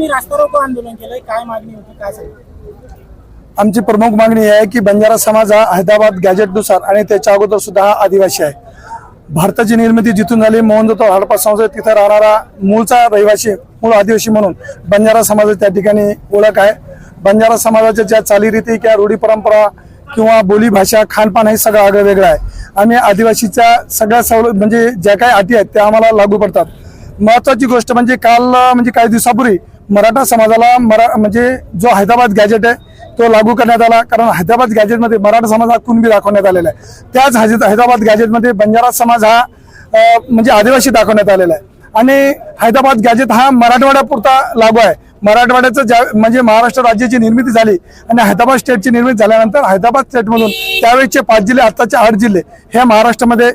तुम्ही रास्ता रोको आंदोलन केलंय काय मागणी होती काय सांगा? आमची प्रमुख मागणी आहे की बंजारा समाज हा हैदराबाद गॅजेटनुसार आणि त्याच्या अगोदर सुद्धा हा आदिवासी आहे. भारताची निर्मिती जिथून झाली मोहनजोतो हडपा संस्था तिथं राहणारा मूळचा रहिवासी मूळ आदिवासी म्हणून बंजारा समाजाची त्या ठिकाणी ओळख आहे. बंजारा समाजाच्या ज्या चालीरीती किंवा रूढी परंपरा किंवा बोलीभाषा खानपान हे सगळं आगळं वेगळं आहे. आम्ही आदिवासीच्या सगळ्या सवलत म्हणजे ज्या काही अटी आहेत त्या आम्हाला लागू पडतात. महत्वाची गोष्ट म्हणजे काल म्हणजे काही दिवसापूर्वी मराठा समाजाला मरा म्हणजे जो हैदराबाद गॅजेट आहे तो लागू करण्यात आला. कारण हैदराबाद गॅजेटमध्ये मराठा समाज हा कुणबी दाखवण्यात आलेला आहे. त्याच हैद- हैदराबाद गॅजेटमध्ये बंजारा समाज हा म्हणजे आदिवासी दाखवण्यात आलेला आहे. आणि हैदराबाद गॅजेट हा मराठवाड्यापुरता लागू आहे. मराठवाड्याचं ज्या म्हणजे महाराष्ट्र राज्याची निर्मिती झाली आणि हैदराबाद स्टेटची निर्मिती झाल्यानंतर हैदराबाद स्टेटमधून त्यावेळेचे पाच जिल्हे आत्ताचे आठ जिल्हे हे महाराष्ट्रामध्ये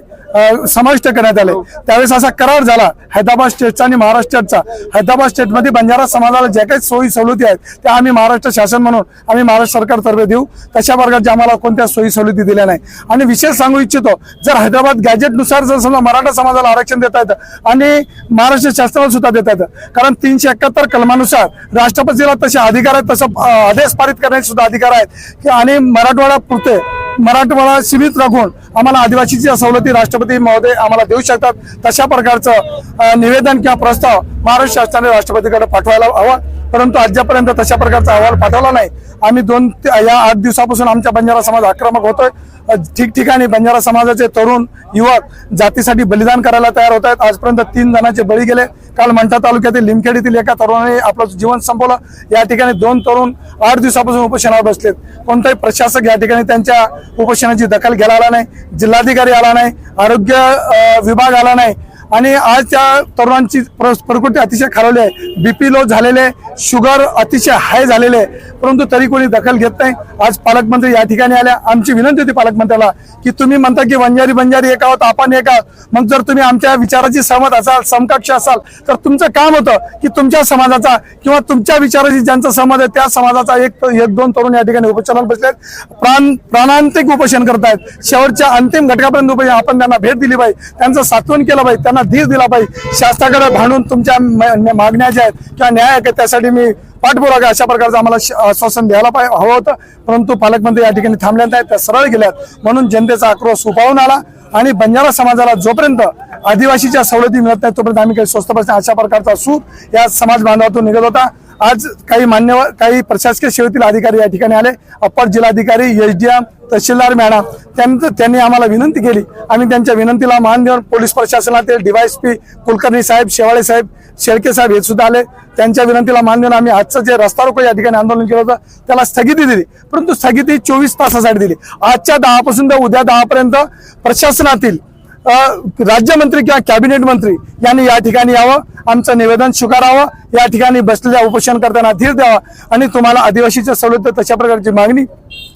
समाविष्ट करण्यात आले. त्यावेळेस असा करार झाला. हैदराबाद स्टेटचा आणि महाराष्ट्राचा. हैदराबाद स्टेटमध्ये बंजारा समाजाला ज्या काही सोयी सवलती आहेत त्या आम्ही महाराष्ट्र शासन म्हणून आम्ही महाराष्ट्र सरकारतर्फे देऊ. तशा प्रकारच्या आम्हाला कोणत्या सोयी सवलती दिल्या नाही. आणि विशेष सांगू इच्छितो जर हैदराबाद गॅजेटनुसार जर समजा मराठा समाजाला आरक्षण देता येतं आणि महाराष्ट्र शासनाला सुद्धा देता येतं कारण तीनशे एकाहत्तर कलमानुसार राष्ट्रपतीला तसे अधिकार आहेत तसं आदेश पारित करण्याचे सुद्धा अधिकार आहेत. की आणि मराठवाडा पुरते मराठवाडा सीमित राखून आम्हाला आदिवासीच्या सवलती राष्ट्रपती महोदय आम्हाला देऊ शकतात. तशा प्रकारचं निवेदन किंवा प्रस्ताव महाराष्ट्र शासनाने राष्ट्रपतीकडे पाठवायला हवा. परंतु अद्यापर्यंत तशा प्रकारचा अहवाल पाठवला नाही. आम्ही दोन ते- या आठ दिवसापासून आमच्या बंजारा समाज आक्रमक होतोय. ठिकठिकाणी बंजारा समाजाचे तरुण युवक जातीसाठी बलिदान करायला तयार होत आहेत. आजपर्यंत तीन जणांचे बळी गेले. काल मंठा तालुक्यातील लिमखेड येथील एका तरुणाने आपलं जीवन संपवलं. या ठिकाणी दोन तरुण आठ दिवसापासून उपोषणावर बसलेत. कोणताही प्रशासक या ठिकाणी त्यांच्या उपोषणाची दखल घ्यायला आला नाही. जिल्हाधिकारी आला नाही. आरोग्य विभाग आला नाही. आणि आज त्या तरुणांची प्र- प्रकृती अतिशय खालवली आहे. बीपी लो झालेले शुगर अतिशय हाय झालेले आहे. परंतु तरी कोणी दखल घेत नाही. आज पालकमंत्री या ठिकाणी आल्या. आमची विनंती होती पालकमंत्र्याला की तुम्ही म्हणता की बंजारी बंजारी एक आहोत आपण एक आहोत. मग जर तुम्ही आमच्या विचाराची सहमत असाल समकक्ष असाल तर तुमचं काम होतं की तुमच्या समाजाचा किंवा तुमच्या विचाराशी ज्यांचा सहमत आहे त्या समाजाचा एक एक दोन तरुण या ठिकाणी उपोचनावर बसले आहेत प्राण प्राणांतिक उपोषण करतायत. शेवटच्या अंतिम घटकापर्यंत उपोषण आपण त्यांना भेट दिली पाहिजे. त्यांचं सात्वन केलं पाहिजे. त्यांना धीर दिला पाहिजे. शासनाकडे भांडून तुमच्या मागण्या ज्या आहेत किंवा न्याय आहे त्यासाठी मी पाठपुरावा अशा प्रकारचं आम्हाला आश्वासन द्यायला पाहिजे हवं होतं. परंतु पालकमंत्री या ठिकाणी थांबल्यात आहेत त्या सरळ गेल्यात. म्हणून जनतेचा आक्रोश उपावून आला आणि बंजारा समाजाला जोपर्यंत आदिवासीच्या सवलती मिळत नाही तोपर्यंत आम्ही काही स्वस्त बसणे अशा प्रकारचा सूर या समाज बांधवातून निघत होता. आज काही मान्यवर काही प्रशासकीय सेवेतील अधिकारी या ठिकाणी आले. अप्पर जिल्हाधिकारी यश डी एम तहसीलदार मॅडम त्यांचं त्यांनी आम्हाला विनंती केली. आम्ही त्यांच्या विनंतीला मान देऊन पोलीस प्रशासनातील डीवायएसपी कुलकर्णी साहेब शेवाळे साहेब शेळके साहेब हे सुद्धा आले. त्यांच्या विनंतीला मान देऊन आम्ही आजचं जे रस्ता रोको या ठिकाणी आंदोलन केलं होतं त्याला स्थगिती दिली. परंतु स्थगिती चोवीस तासासाठी दिली. आजच्या दहापासून ते तर उद्या दहापर्यंत प्रशासनातील राज्यमंत्री किंवा कॅबिनेट मंत्री यांनी या ठिकाणी यावं आमचं निवेदन स्वीकारावं या ठिकाणी बसलेल्या उपोषण करताना धीर द्यावा आणि तुम्हाला आदिवासीच्या सवलत तशा प्रकारची मागणी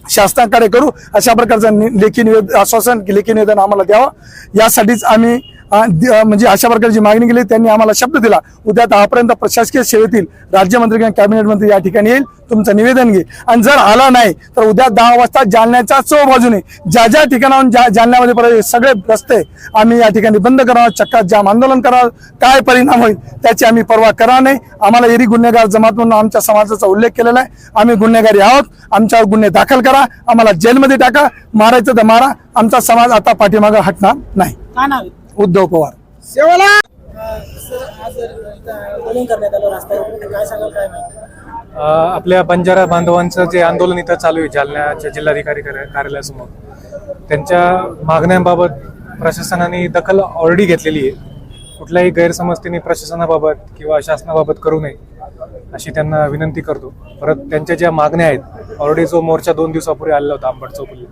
शासनाकडे करू अशा प्रकारचं लेखी निवेदन आश्वासन लेखी निवेदन आम्हाला द्यावं. यासाठीच आम्ही म्हणजे अशा प्रकारची मागणी केली त्यांनी आम्हाला शब्द दिला. उद्या दहापर्यंत प्रशासकीय सेवेतील राज्यमंत्री किंवा कॅबिनेट मंत्री या ठिकाणी येईल. तुमचं निवेदन घे. आणि जर आला नाही तर उद्या दहा वाजता जालन्याच्या चौ बाजूने ज्या ज्या ठिकाणाहून ज्या जालन्यामध्ये परत सगळे रस्ते आम्ही या ठिकाणी बंद करावं चक्का जाम आंदोलन करावं काय परिणाम होईल त्याची आम्ही पर्वा करा नाही. आम्हाला एरी गुन्हेगार जमात म्हणून आमच्या समाजाचा उल्लेख केलेला आहे. आम्ही गुन्हेगारी आहोत. आमच्यावर गुन्हे दाखल करा. आम्हाला जेलमध्ये टाका. मारायचं तर मारा. आमचा समाज आता पाठीमागं हटणार नाही. उद्धव पवार. अ, आपल्या बंजारा बांधवांचं जे आंदोलन इथं चालू आहे जालन्याच्या जिल्हाधिकारी कार्या- कार्यालयासमोर त्यांच्या मागण्यांबाबत प्रशासनाने दखल ऑलरेडी घेतलेली आहे. कुठलाही गैरसमज त्यांनी प्रशासनाबाबत किंवा शासनाबाबत करू नये अशी त्यांना विनंती करतो. परत त्यांच्या ज्या मागण्या आहेत ऑलरेडी जो मोर्चा दोन दिवसापूर्वी आलेला होता आंबट चौकली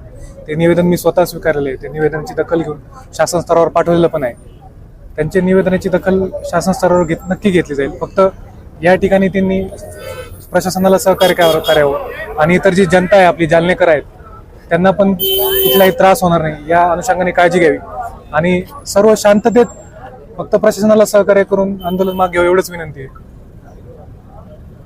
ते निवेदन मी स्वतः स्वीकारलेलं आहे. ते निवेदनाची दखल घेऊन शासन स्तरावर पाठवलेलं पण आहे. त्यांच्या निवेदनाची दखल शासन स्तरावर घेत नक्की घेतली जाईल. फक्त या ठिकाणी त्यांनी प्रशासनाला सहकार्य करावं करावं. आणि इतर जी जनता आहे आपली जालनेकर आहेत त्यांना पण कुठलाही त्रास होणार नाही. या अनुषंगाने काळजी घ्यावी. आणि सर्व शांततेत फक्त प्रशासनाला सहकार्य करून आंदोलन मागे घ्यावं एवढंच विनंती आहे.